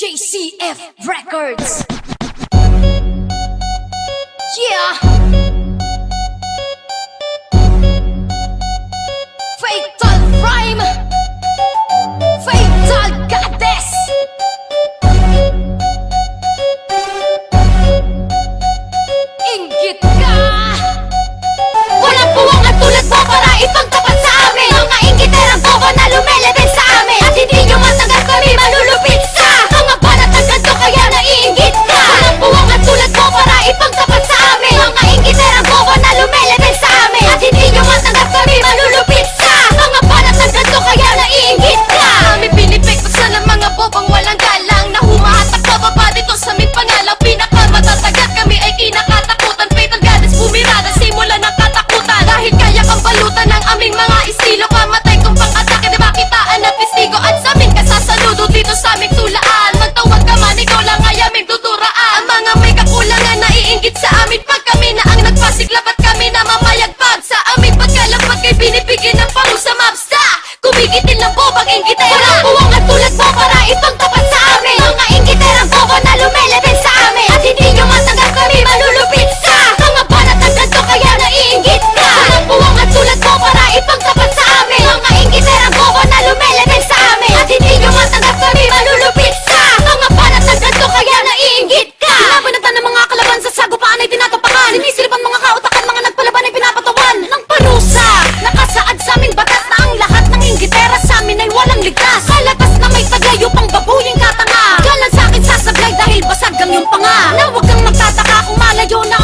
JCF Records. Yeah. aking kita yung panga. Na huwag kang magtataka kung malayo na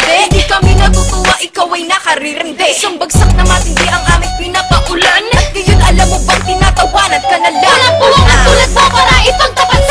matindi Hindi kami natutuwa, ikaw ay nakaririndi. Isang bagsak na matindi ang aming pinapaulan. At ngayon alam mo bang tinatawanan ka na lang? Walang buwang ah. at tulad mo para itong tapat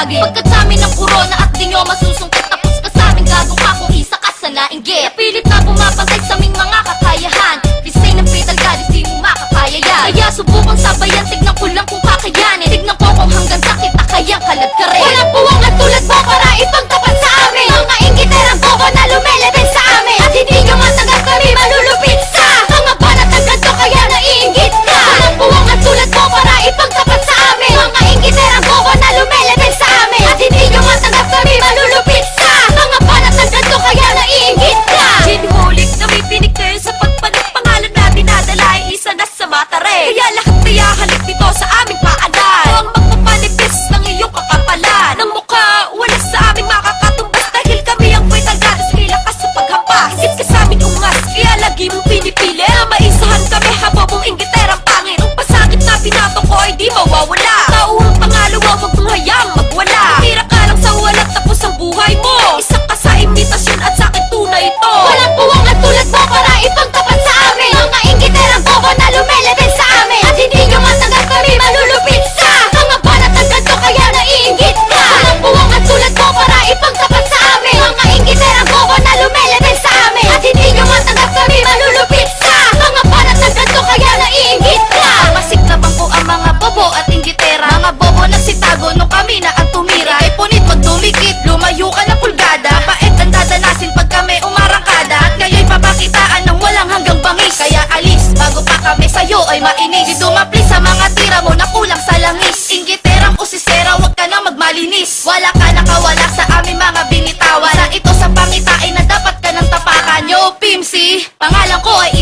lagi. Pagkat sa amin ang korona at di nyo masusungkot Tapos ka sa amin gago ka kung isa ka sa nainggit. Napilit na bumabagay sa aming mga kakayahan. Disdain ng fatal god, di mo makakaya Kaya subukan sabayan, tignan ko lang kung kakayanin. Tignan ko kung hanggang sakit, akayang kalad ka rin. Walang puwang at tulad mo,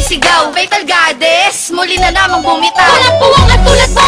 sumisigaw Kay Talgades, muli na namang bumitaw. Walang puwang at tulad mo.